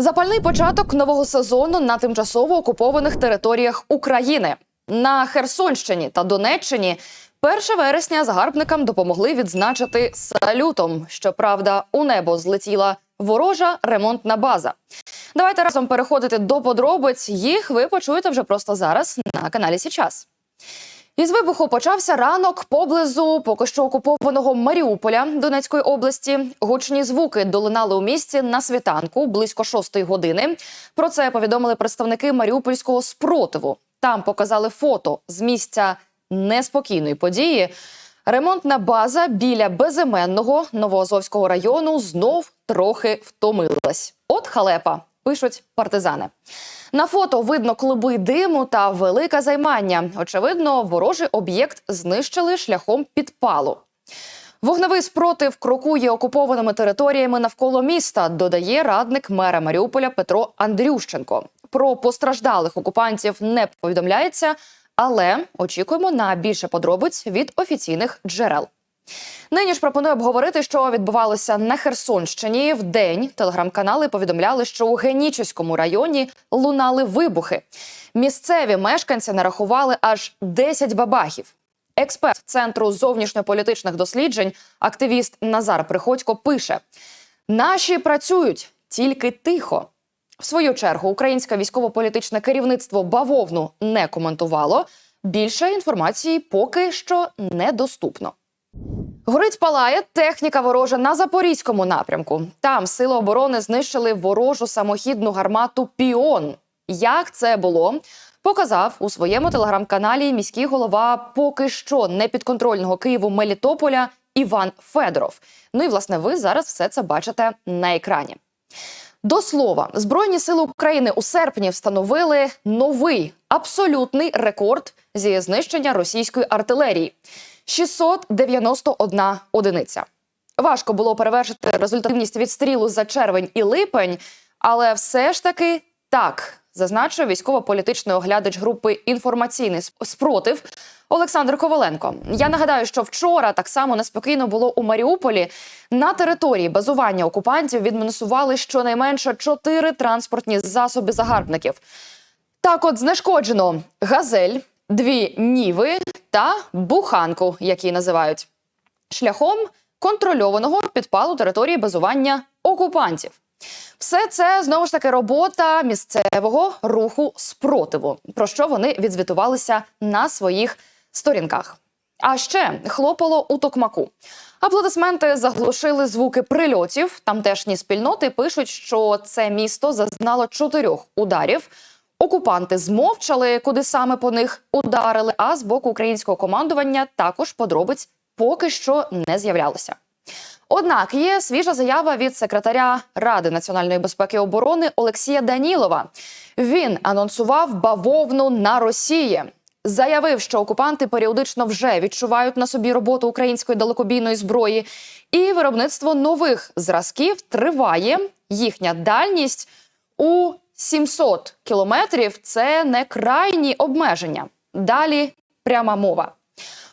Запальний початок нового сезону на тимчасово окупованих територіях України на Херсонщині та Донеччині. 1 вересня загарбникам допомогли відзначити салютом. Щоправда, у небо злетіла ворожа ремонтна база. Давайте разом переходити до подробиць. Їх ви почуєте вже просто зараз на каналі Січас. Із вибуху почався ранок поблизу поки що окупованого Маріуполя Донецької області. Гучні звуки долинали у місті на світанку близько шостої години. Про це повідомили представники Маріупольського спротиву. Там показали фото з місця неспокійної події. Ремонтна база біля безіменного Новоазовського району знов трохи втомилась. От халепа, пишуть партизани. На фото видно клуби диму та велике займання. Очевидно, ворожий об'єкт знищили шляхом підпалу. Вогневий спротив крокує окупованими територіями навколо міста, додає радник мера Маріуполя Петро Андрющенко. Про постраждалих окупантів не повідомляється, але очікуємо на більше подробиць від офіційних джерел. Нині ж пропоную обговорити, що відбувалося на Херсонщині. В день телеграм-канали повідомляли, що у Генічеському районі лунали вибухи. Місцеві мешканці нарахували аж 10 бабахів. Експерт центру зовнішньополітичних досліджень, активіст Назар Приходько, пише: наші працюють тільки тихо. В свою чергу українське військово-політичне керівництво бавовну не коментувало. Більше інформації поки що недоступно. Горить палає техніка ворожа на запорізькому напрямку. Там сили оборони знищили ворожу самохідну гармату Піон. Як це було? Показав у своєму телеграм-каналі міський голова поки що непідконтрольного Києву Мелітополя Іван Федоров. Ну і власне ви зараз все це бачите на екрані. До слова, Збройні сили України у серпні встановили новий абсолютний рекорд зі знищення російської артилерії 691 одиниця. Важко було перевершити результативність відстрілу за червень і липень, але все ж таки так зазначив військово-політичний оглядач групи інформаційний спротив Олександр Коваленко. Я нагадаю, що вчора так само неспокійно було у Маріуполі. На території базування окупантів відмінусували щонайменше чотири транспортні засоби загарбників. Так, от знешкоджено газель, дві ніви та буханку, які називають шляхом контрольованого підпалу території базування окупантів. Все це знову ж таки робота місцевого руху спротиву, про що вони відзвітувалися на своїх сторінках. А ще хлопало у токмаку. Аплодисменти заглушили звуки прильотів. Тамтешні спільноти пишуть, що це місто зазнало чотирьох ударів. Окупанти змовчали, куди саме по них ударили. А з боку українського командування також подробиць поки що не з'являлося. Однак є свіжа заява від секретаря Ради національної безпеки і оборони Олексія Данілова. Він анонсував бавовну на Росії. Заявив, що окупанти періодично вже відчувають на собі роботу української далекобійної зброї, і виробництво нових зразків триває. Їхня дальність у 700 кілометрів це не крайні обмеження. Далі пряма мова.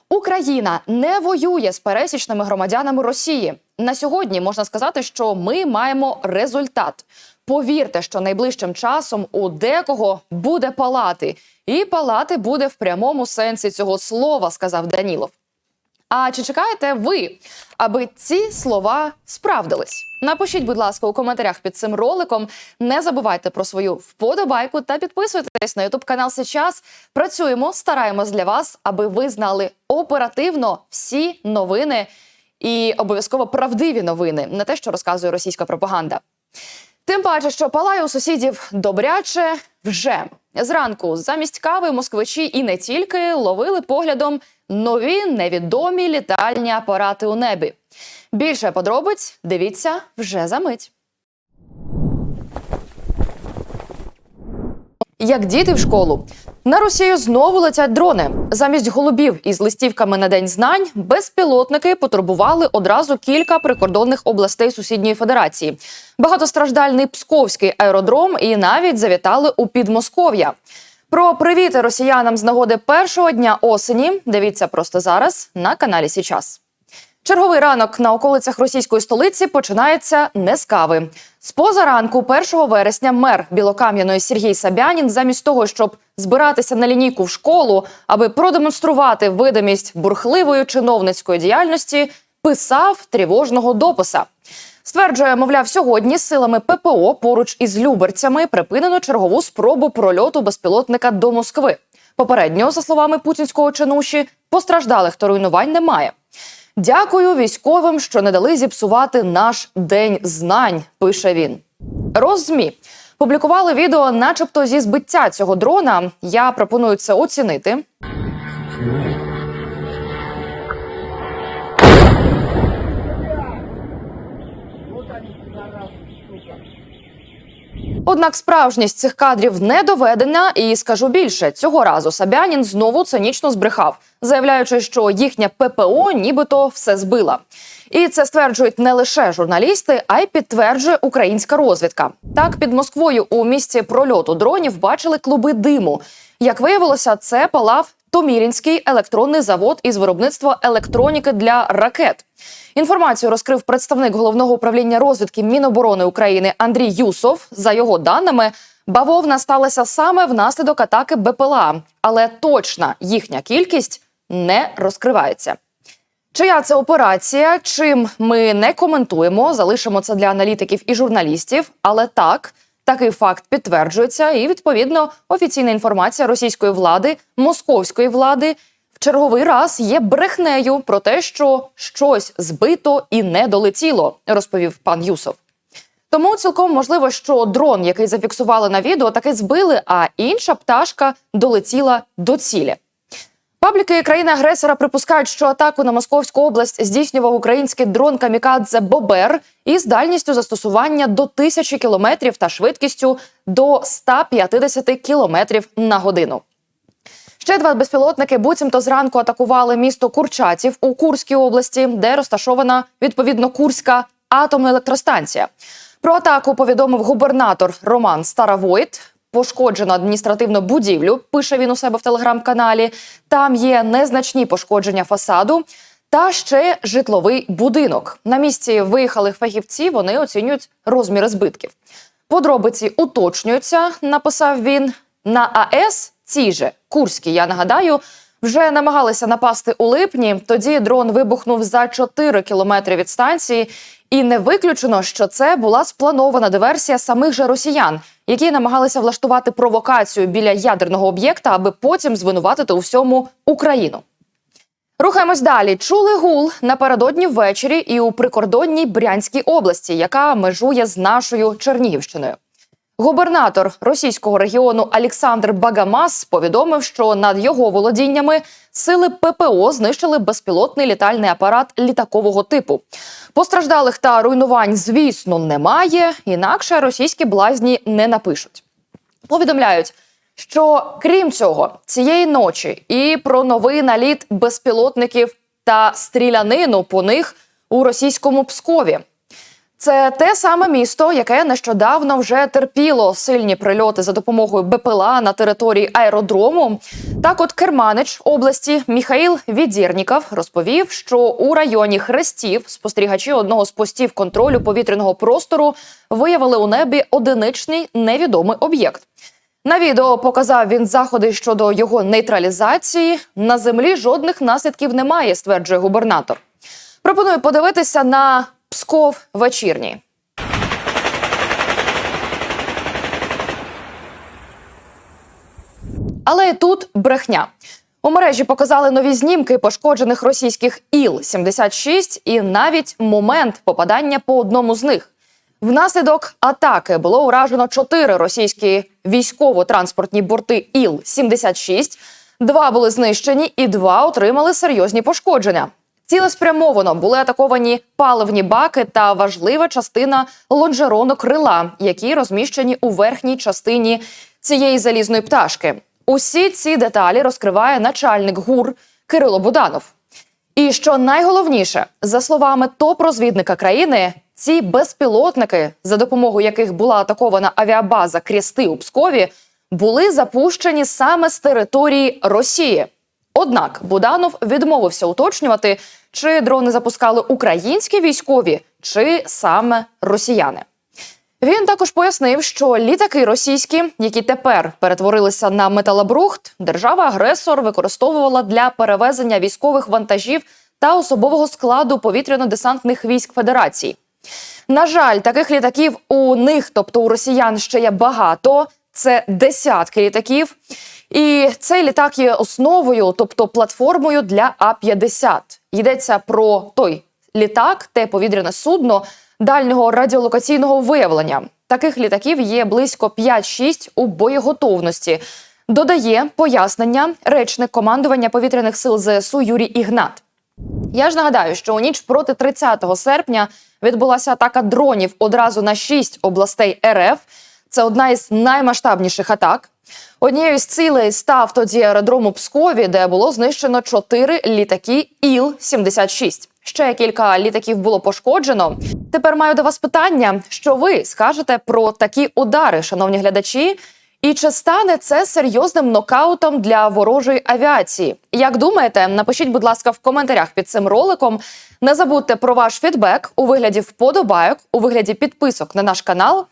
Україна не воює з пересічними громадянами Росії. На сьогодні можна сказати, що ми маємо результат. Повірте, що найближчим часом у декого буде палати, і палати буде в прямому сенсі цього слова, сказав Данілов. А чи чекаєте ви, аби ці слова справдились? Напишіть, будь ласка, у коментарях під цим роликом. Не забувайте про свою вподобайку та підписуйтесь на ютуб канал Сейчас. Працюємо, стараємось для вас, аби ви знали оперативно всі новини і обов'язково правдиві новини, не те, що розказує російська пропаганда. Тим паче, що палає у сусідів добряче вже зранку замість кави москвичі і не тільки ловили поглядом нові невідомі літальні апарати у небі. Більше подробиць дивіться вже за мить. Як діти в школу на Росію знову летять дрони. Замість голубів із листівками на день знань безпілотники потурбували одразу кілька прикордонних областей сусідньої федерації. Багатостраждальний Псковський аеродром і навіть завітали у Підмосков'я. Про привіти росіянам з нагоди першого дня осені. Дивіться просто зараз на каналі Січас. Черговий ранок на околицях російської столиці починається не з кави. З позаранку, 1 вересня, мер Білокам'яної Сергій Сабянін, замість того, щоб збиратися на лінійку в школу, аби продемонструвати видимість бурхливої чиновницької діяльності, писав тривожного дописа. Стверджує, мовляв, сьогодні силами ППО поруч із Люберцями припинено чергову спробу прольоту безпілотника до Москви. Попередньо, за словами путінського чинуші, постраждалих та руйнувань немає. Дякую військовим, що не дали зіпсувати наш день знань. Пише він. Роззмі публікували відео, начебто, зі збиття цього дрона. Я пропоную це оцінити. Однак справжність цих кадрів не доведена, і скажу більше цього разу Сабянін знову цинічно збрехав, заявляючи, що їхня ППО нібито все збила. І це стверджують не лише журналісти, а й підтверджує українська розвідка. Так, під Москвою у місці прольоту дронів бачили клуби диму. Як виявилося, це палав Томірінський електронний завод із виробництва електроніки для ракет. Інформацію розкрив представник головного управління розвідки Міноборони України Андрій Юсов. За його даними, бавовна сталася саме внаслідок атаки БПЛА, але точна їхня кількість не розкривається. Чия це операція? Чим ми не коментуємо, залишимо це для аналітиків і журналістів. Але так, такий факт підтверджується, і відповідно офіційна інформація російської влади, московської влади в черговий раз є брехнею про те, що щось збито і не долетіло, розповів пан Юсов. Тому цілком можливо, що дрон, який зафіксували на відео, таки збили, а інша пташка долетіла до цілі. Пабліки країни-агресора припускають, що атаку на Московську область здійснював український дрон Камікадзе Бобер із дальністю застосування до тисячі кілометрів та швидкістю до 150 кілометрів на годину. Ще два безпілотники буцімто зранку атакували місто Курчатів у Курській області, де розташована відповідно Курська атомна електростанція. Про атаку повідомив губернатор Роман Старовойт. Пошкоджено адміністративну будівлю. Пише він у себе в телеграм-каналі. Там є незначні пошкодження фасаду та ще житловий будинок. На місці виїхали фахівці. Вони оцінюють розміри збитків. Подробиці уточнюються. Написав він на АЕС. Ці же Курські, я нагадаю, вже намагалися напасти у липні. Тоді дрон вибухнув за 4 кілометри від станції, і не виключено, що це була спланована диверсія самих же росіян, які намагалися влаштувати провокацію біля ядерного об'єкта, аби потім звинуватити у всьому Україну. Рухаємось далі. Чули гул напередодні ввечері і у прикордонній Брянській області, яка межує з нашою Чернігівщиною. Губернатор російського регіону Олександр Багамас повідомив, що над його володіннями сили ППО знищили безпілотний літальний апарат літакового типу. Постраждалих та руйнувань, звісно, немає. Інакше російські блазні не напишуть. Повідомляють, що крім цього, цієї ночі і про новий наліт безпілотників та стрілянину по них у російському Пскові. Це те саме місто, яке нещодавно вже терпіло сильні прильоти за допомогою БПЛА на території аеродрому. Так, от Керманич області Міхаїл Відірніков розповів, що у районі Хрестів спостерігачі одного з постів контролю повітряного простору виявили у небі одиничний невідомий об'єкт. На відео показав він заходи щодо його нейтралізації. На землі жодних наслідків немає, стверджує губернатор. Пропоную подивитися на Псков вечірній. Але тут брехня. У мережі показали нові знімки пошкоджених російських Іл-76 і навіть момент попадання по одному з них. Внаслідок атаки було уражено чотири російські військово-транспортні борти Іл-76. Два були знищені, і два отримали серйозні пошкодження. Цілеспрямовано були атаковані паливні баки та важлива частина лонжерону крила, які розміщені у верхній частині цієї залізної пташки. Усі ці деталі розкриває начальник ГУР Кирило Буданов. І що найголовніше, за словами топ-розвідника країни, ці безпілотники, за допомогою яких була атакована авіабаза Крісти у Пскові, були запущені саме з території Росії. Однак Буданов відмовився уточнювати, Чи дрони запускали українські військові, чи саме росіяни? Він також пояснив, що літаки російські, які тепер перетворилися на металобрухт, держава-агресор використовувала для перевезення військових вантажів та особового складу повітряно-десантних військ Федерації. На жаль, таких літаків у них, тобто у росіян, ще є багато. Це десятки літаків. І цей літак є основою, тобто платформою для А-50. Йдеться про той літак, те повітряне судно дальнього радіолокаційного виявлення. Таких літаків є близько 5-6 у боєготовності. Додає пояснення речник командування повітряних сил ЗСУ Юрій Ігнат. Я ж нагадаю, що у ніч проти 30 серпня відбулася атака дронів одразу на шість областей РФ. Це одна із наймасштабніших атак. Однією з цілей став тоді аеродром у Пскові, де було знищено чотири літаки Іл-76. Ще кілька літаків було пошкоджено. Тепер маю до вас питання: що ви скажете про такі удари, шановні глядачі? І чи стане це серйозним нокаутом для ворожої авіації? Як думаєте, напишіть, будь ласка, в коментарях під цим роликом. Не забудьте про ваш фідбек у вигляді вподобайок, у вигляді підписок на наш канал.